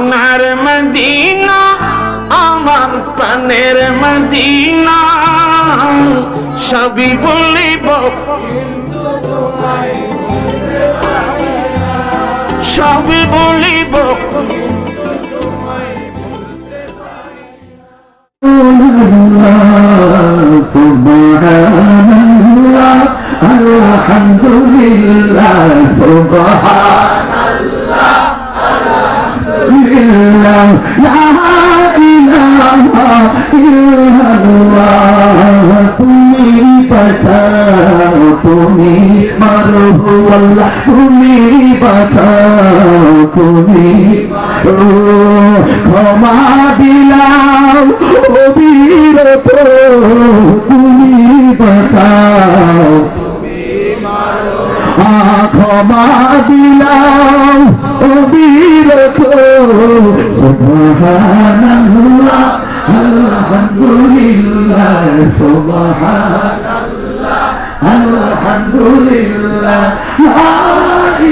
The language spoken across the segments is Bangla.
সোনার মদিনা আমার পানের মদিনা। সবই বলিব। সবই বলিব। সুবহানাল্লাহ আলহামদুলিল্লাহ সুবহানাল্লাহ আলহামদুলিল্লাহ লা ইলাহা ইল্লাল্লাহ তুমি বাঁচাও, তুমি মারো আল্লাহ তুমি বাঁচাও, তুমি ক্ষমা বিলাও ও বীরত তুমি বাঁচাও ক্ষমা বিলাও ও বীরত সুবহানাল্লাহ আলহামদুলিল্লাহ সুবহানাল্লাহ আলহামদুলিল্লাহ। লা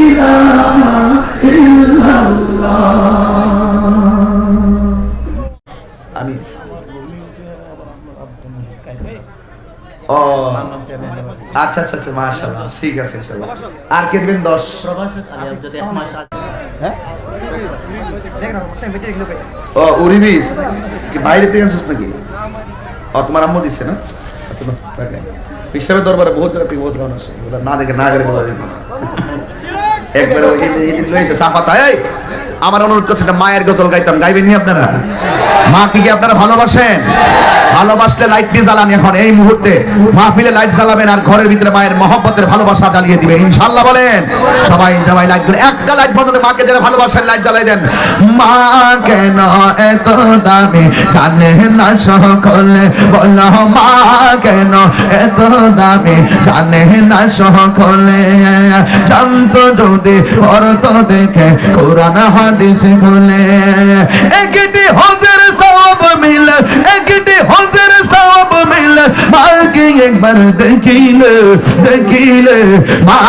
ইলাহা ইল্লাল্লাহ আমি ও আচ্ছা আচ্ছা আচ্ছা মাশাআল্লাহ। ঠিক আছে ইনশাআল্লাহ আর কে দিবেন? 10 ও উরিবিস কি বাইরে থেকে আনছিস নাকি? ও, তোমার আম্মু দিছে না? আচ্ছা না হিসাবে দরবারে বহুত জায়গা থেকে বহুত রাউন্ড আসে ওটা না দেখে না গেলে বোঝা না। একবারে ওই এদিন লইছে সাফাতা এই, আমার অনুরোধ করছে একটা মায়ের গজল গাইতাম। গাইবেন নি আপনারা? মা কি কি আপনারা ভালোবাসেন? ভালোবাসলে লাইট দিয়ে জ্বালান এখন, এই মুহূর্তে। মাহফিলে লাইট জ্বালাবেন আর ঘরের ভিতরে মায়ের মহব্বতের ভালোবাসা জ্বালিয়ে দিবেন ইনশাআল্লাহ বলেন। সবাই সবাই লাইট দিলে একটা লাইট বন্ধ করে মাকে যারা ভালোবাসেন লাইট জ্বালাই দেন। মা কেন এত দামি? জানে না সকলে বলো মা কেন এত দামি? জানে না সকলে। জানতো যদি পড়ত দেখে, কোরআন, হাদিস খুলে। একটি হজের সওয়াব মিলে, একটি একবার দেখিলে দেখিলে মা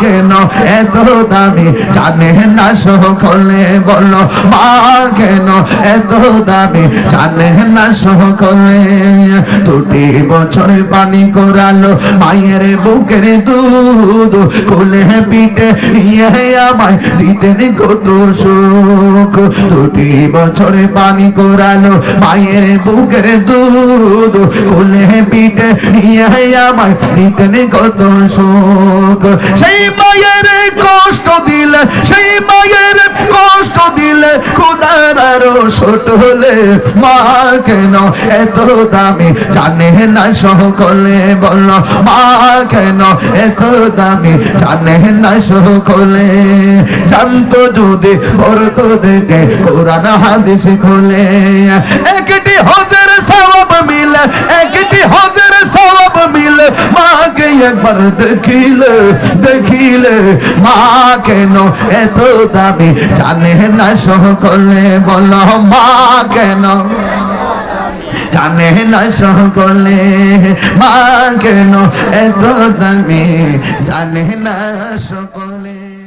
কেন এত দামি জানে না সকলে বলো মা কেন এত দামি জানে না সকলে। দুটি বছর পানি করালো মায়ের বুকের দুধ, কোলে পিঠে নিয়ে আমায় দিতেন কত সুখ। দুটি বছরে পানি করালো মায়ের বুকের দুধ, কোলে পিঠে নিয়ে আমায় দিতেন কত সুখ সেই মায়ের কষ্ট দিলে, সেই মায়ের কষ্ট দিলে খুদার আরও ছোট হলে মা কেন এত দামি? জানে না সকলে বলো, মা কেন এত দামি? জানে না সকলে। জানতো যদি পড়তো দেখে কোরআন হাদিস খোলে। একটি হজের সওয়াব মিলে, একটি হজের মিলে মাকে একবার দেখিলে দেখিলে, মা কেন এত দামি? জানে না সকলে বল, মা কেন? জানে না সকলে মা কেন এত দামি? জানে না সকলে